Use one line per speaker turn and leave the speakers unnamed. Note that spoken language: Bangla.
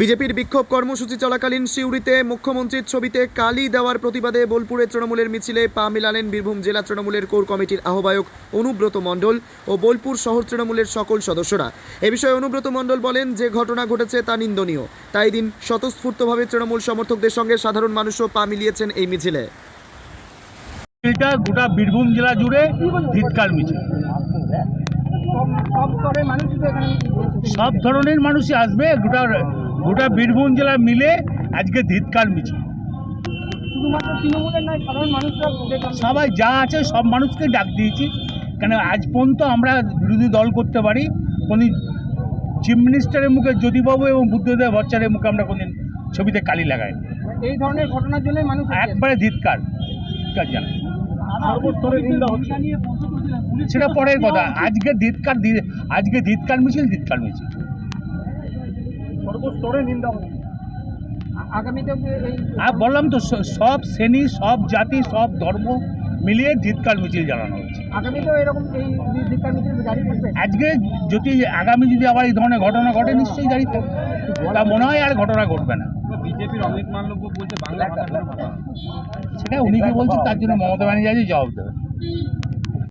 বিজেপির বিক্ষোভ কর্মসূচি চলাকালীন সিউড়িতে মুখ্যমন্ত্রীর ছবিতে কালি দেওয়ার প্রতিবাদে বোলপুরে তৃণমূলের মিছিলে পা মিলালেন বীরভূম জেলা তৃণমূলের কোর কমিটির আহ্বায়ক অনুব্রত মণ্ডল ও বোলপুর শহর তৃণমূলের সকল সদস্যরা। এ বিষয়ে অনুব্রত মণ্ডল বলেন যে ঘটনা ঘটেছে তা নিন্দনীয়। তাই দিন স্বতঃস্ফূর্তভাবে তৃণমূল সমর্থকদের সঙ্গে সাধারণ মানুষও পা মিলিয়েছেন এই মিছিলে।
এটা গোটা বীরভূম জেলা জুড়ে ধিৎকার মিছিল।
সব
ধরনের মানুষই আসবে গোটা গোটা বীরভূম জেলা মিলে আজকে ধিৎকার মিছিল। সবাই যা আছে সব মানুষকে ডাক দিয়েছি। কেন আজ পর্যন্ত আমরা বিরোধী দল করতে পারি কোনো চিফ মিনিস্টারের মুখে জ্যোতিবাবু এবং বুদ্ধদেব ভট্টাচার্যের মুখে আমরা কোনদিন ছবিতে কালি লাগাই
এই ধরনের ঘটনার জন্য মানুষ
একবারে ধিৎকার। সেটা পরের কথা। আজকে ধিৎকার আজকে ধিৎকার মিছিল ধিৎকার মিছিল।
সর্বস্তরে নিন্দা আগামীতে
আর বললাম তো সব শ্রেণি সব জাতি সব ধর্ম মিলিয়ে ধিৎকার মিছিল জানানো হচ্ছে
আগামীতেও এরকম এই ধিক্কার মিছিল জারি করবে
আজকে যদি আগামী যদি আবার এই ধরনের ঘটনা ঘটে নিশ্চয়ই জারি থাকবে। তা মনে হয় আর ঘটনা ঘটবে না।
বিজেপির অমিত মাল্লব্য বলছে বাংলা ভাষা কোনো ভাষা
সেটা উনি কি বলছেন তার জন্য মমতা ব্যানার্জি জবাব দেবে